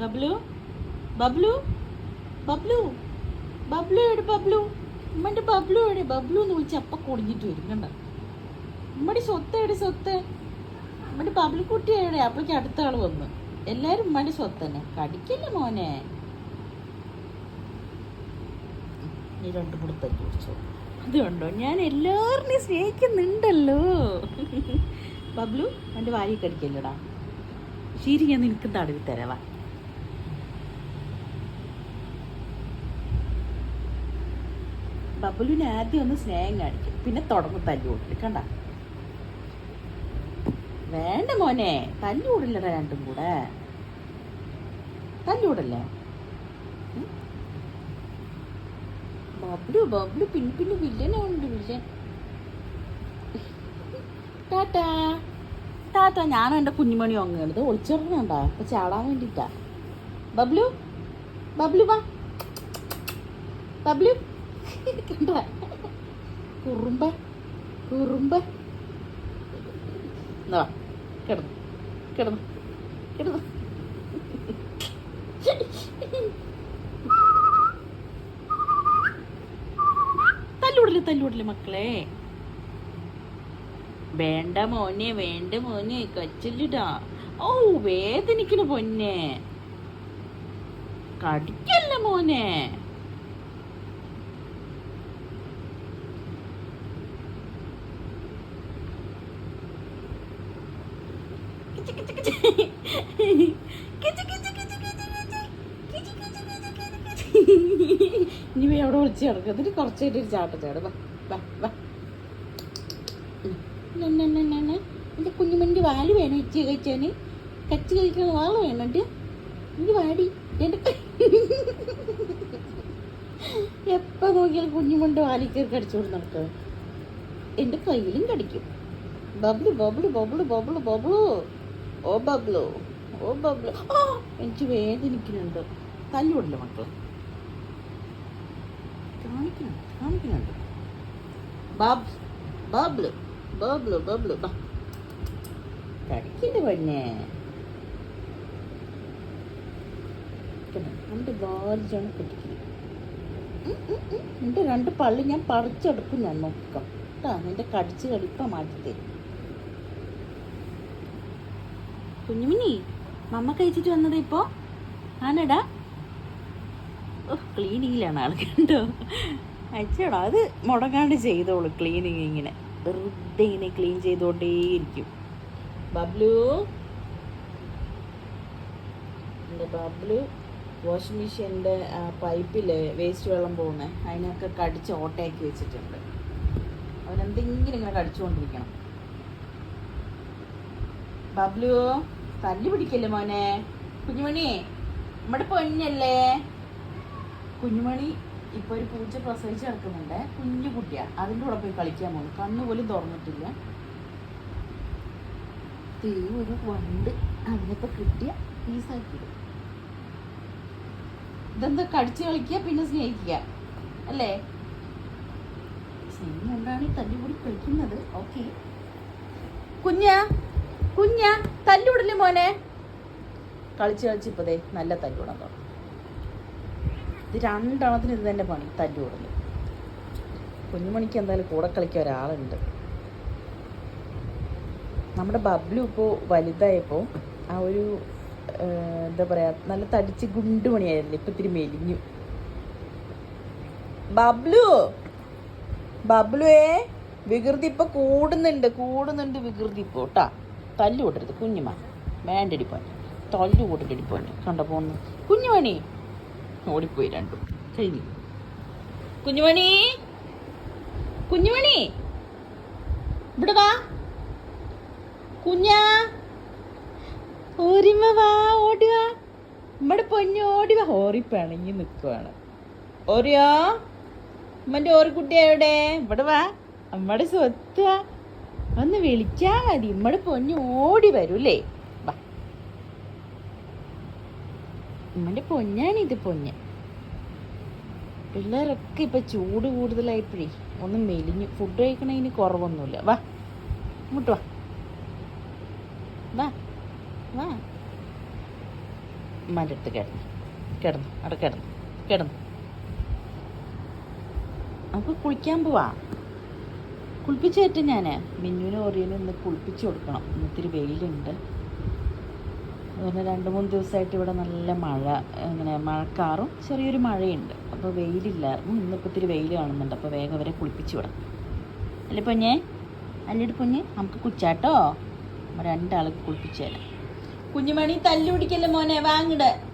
ബബ്ലു? ബബ്ലു? ബബ്ലു? ബബ്ലു എവിടെ ബബ്ലു? ഉമ്മന്റെ ബബ്ലു എവിടെ? ബബ്ലു എന്ന് വിളിച്ച് അപ്പം കുടിഞ്ഞിട്ട് വരും കണ്ട? ഉമ്മടി സ്വത്ത് എവിടെ സ്വത്ത്? ഉമ്മന്റെ ബബ്ലു കുട്ടി എവിടെ? അപ്പോഴേക്ക് അടുത്ത ആൾ വന്നു. എല്ലാവരും ഉമ്മന്റെ സ്വത്ത് തന്നെ. കടിക്കില്ല മോനെ. നീ രണ്ട് കൊടുത്തല്ലേ കുടിച്ചോ അതുകൊണ്ടോ ഞാൻ എല്ലാവരുടെയും സ്നേഹിക്കുന്നുണ്ടല്ലോ. ബബ്ലു എന്റെ വാരി കടിക്കല്ലടാ. ശരി ഞാൻ നിനക്ക് തടവി ബബ്ലുവിന് ആദ്യം ഒന്ന് സ്നേഹം കാണിക്കും. പിന്നെ തുടങ്ങും തല്ലുകൂടൽ കണ്ട? വേണ്ട മോനെ തല്ലുകൂടില്ലട രണ്ടും കൂടെ. തല്ലുകൂടല്ലേ? ബബ്ലു ബബ്ലു പിന്നെ പിന്നെ വില്ലനുണ്ട് വില്ലൻ. ടാറ്റാ. ടാറ്റ ഞാനും എന്റെ കുഞ്ഞുമണി ഒങ്ങുന്നത് ഒളിച്ചിറങ്ങണ്ടാ അപ്പൊ ചാടാൻ വേണ്ടിട്ടാ ബബ്ലു ബബ്ലു വാ. ബബ്ലു കണ്ട കുറുമ്പ. കുറുമ്പ. എന്നാ കിടന്നു. കിടന്നു. കിടന്നു. തല്ലൂടൽ തല്ലൂടൽ മക്കളെ? വേണ്ട മോനെ വേണ്ട മോനെ കച്ചിലിടാ. ഓ വേദനിക്കണ പൊന്നെ. കടിക്കല്ല മോനെ കിച്ച് കിച്ച് കിച്ച്. കിച്ച് കിച്ച് കിച്ച് കിച്ച് കിച്ച്. കിച്ച് കിച്ച് കിച്ച് കിച്ച് കിച്ച്. ഇനി അവിടെ വിളിച്ച് കിടക്കുക എന്നിട്ട് കുറച്ച് കഴിഞ്ഞിട്ട് ഒരു ചാട്ട ചാട്. വാ വാ വാ. എന്റെ കുഞ്ഞുമണ്ടി വാൽ വേണം ഇച്ചി കഴിച്ചാന്. കച്ചി കഴിക്കുന്ന വാൾ വേണ്ട എനിക്ക് വാടി. എപ്പോൾ നോക്കിയാലും കുഞ്ഞുമണ്ട് വാലിൽ കയറി കടിച്ചോണ്ട് നടക്കുക എന്റെ കയ്യിലും കടിക്കും. ബബ്ലു ബബ്ലു ബബ്ലു ബബ്ലു ബബ്ലു ഓ ബബ്ലു. ഓ ബബ്ലു. ആ എനിക്ക് വേദനിക്കുന്നുണ്ട്. തല്ലുവിടില്ല മക്കൾ കാണിക്കുന്നുണ്ട് കാണിക്കുന്നുണ്ട്. ബാബ് രണ്ട് എന്റെ രണ്ട് പള്ളി ഞാൻ പറിച്ചെടുക്കും ഞാൻ നോക്കാം കേട്ടാ നിന്റെ കടിച്ച് കടിപ്പ മാറ്റി തരും. കുഞ്ഞുമിനി മമ്മ കഴിച്ചിട്ട് വന്നത് ഇപ്പോ? ആണടാ. ഓ ക്ലീനിങ്ങിലാണ് ആൾ കണ്ടോ? അയച്ചോടാ അത് മുടങ്ങാണ്ട് ചെയ്തോളൂ ക്ലീനിങ് ഇങ്ങനെ. വെറുതെ ഇങ്ങനെ ക്ലീൻ ചെയ്തുകൊണ്ടേയിരിക്കും ബബ്ലു? എന്റെ ബബ്ലു? വാഷിംഗ് മെഷീന്റെ പൈപ്പിൽ വേസ്റ്റ് വെള്ളം പോകുന്നത് അതിനൊക്കെ കടിച്ച് ഓട്ടയാക്കി വെച്ചിട്ടുണ്ട്. അവനെന്തെങ്കിലും ഇങ്ങനെ കടിച്ചുകൊണ്ടിരിക്കണം. ബബ്ലു? തല്ലി പിടിക്കല്ലേ മോനെ? കുഞ്ഞുമണി നമ്മുടെ പൊന്നല്ലേ? കുഞ്ഞുമണി ഇപ്പൊ ഒരു പൂച്ച പ്രസവിച്ച് കിടക്കുന്നുണ്ട്. കുഞ്ഞു കുട്ടിയാ. അതിന്റെ കൂടെ പോയി കളിക്കാൻ പോകുന്നു കണ്ണു പോലും തുറന്നിട്ടില്ല. തീ ഒരു വണ്ട് അതിനിപ്പോ കിട്ടിയ പീസാക്കിയിടും. ഇതെന്താ കടിച്ചു കളിക്കുക പിന്നെ സ്നേഹിക്കുക അല്ലേ? സ്നേഹം കൊണ്ടാണ് തല്ലുകൂടി കളിക്കുന്നത്. ഓക്കെ. കുഞ്ഞ കുഞ്ഞ തല്ലുടൽ മോനെ? കളിച്ച് കളിച്ച് ഇപ്പതേ നല്ല തല്ലുവിടാൻ തുടങ്ങും. ഇത് രണ്ടെണ്ണത്തിന് ഇത് തന്നെ പണി തല്ലുവിടൽ. കുഞ്ഞുമണിക്ക് എന്തായാലും കൂടെ കളിക്കാൻ ഒരാളുണ്ട്. നമ്മുടെ ബബ്ലു ഇപ്പോൾ വലുതായപ്പോൾ ആ ഒരു എന്താ പറയാ നല്ല തടിച്ച് ഗുണ്ടുമണിയായിരുന്നു. ഇപ്പം ഇത്തിരി മെലിഞ്ഞു. ബബ്ലു! ബബ്ലുവേ വികൃതി ഇപ്പൊ കൂടുന്നുണ്ട് കൂടുന്നുണ്ട് വികൃതി ഇപ്പോ കേട്ടാ. തല്ലു കൂട്ടരുത്. കുഞ്ഞുമാൻ വേണ്ടടി പോൻ. തല്ലു കൂട്ടടി പോൻ. കണ്ട പോന്നു. കുഞ്ഞുമണി ഓടിപ്പോയി രണ്ടും. കഴിഞ്ഞു. കുഞ്ഞുമണി കുഞ്ഞുമണി ഇവിടെ വാ. കുഞ്ഞാ. ഓരിമ വാ ഓടി വാ. നമ്മുടെ പൊന്നു ഓടി വാ. നിൽക്കുവാണ് ഓറിയോ? അമ്മന്റെ ഓറിക്കുട്ടി ഇവിടെ വാ. അമ്മയുടെ സ്വത്ത് ഒന്ന് വിളിച്ചാ മതി. നമ്മുടെ പൊന്നു ഓടി വരൂല്ലേ? വാ. അമ്മന്റെ പൊന്നാണിത് പൊന്ന്. പിള്ളേരൊക്കെ ഇപ്പൊ ചൂട് കൂടുതലായപ്പോഴേ ഒന്ന് മെലിഞ്ഞു. ഫുഡ് കഴിക്കണതിന് കുറവൊന്നുമില്ല. വാ. ഇങ്ങോട്ട് വാ. വാ. വാ. ഉമ്മാന്റെ കിടന്നു. കിടന്നു. അവിടെ കിടന്നു. കിടന്നു. നമുക്ക് കുളിക്കാൻ പോവാ. കുളിപ്പിച്ച് കയറ്റും ഞാൻ മിന്നുവിനും ഓറിയനും ഇന്ന് കുളിപ്പിച്ച് കൊടുക്കണം. ഇന്നിത്തിരി വെയിലുണ്ട്. അതുപോലെ രണ്ട് മൂന്ന് ദിവസമായിട്ട് ഇവിടെ നല്ല മഴ ഇങ്ങനെ മഴക്കാറും ചെറിയൊരു മഴയുണ്ട്. അപ്പോൾ വെയിലില്ലായിരുന്നു. ഇന്നിപ്പോൾ ഇത്തിരി വെയിൽ കാണുന്നുണ്ട്. അപ്പോൾ വേഗം അവരെ കുളിപ്പിച്ച് വിടാം. അല്ലേ പൊഞ്ഞേ അല്ലേട് കുഞ്ഞ് നമുക്ക് കുച്ചാട്ടോ? രണ്ടാൾക്ക് കുളിപ്പിച്ച് തരാം. കുഞ്ഞുമണി തല്ലു പിടിക്കല്ലേ മോനെ? വാങ്ങിട്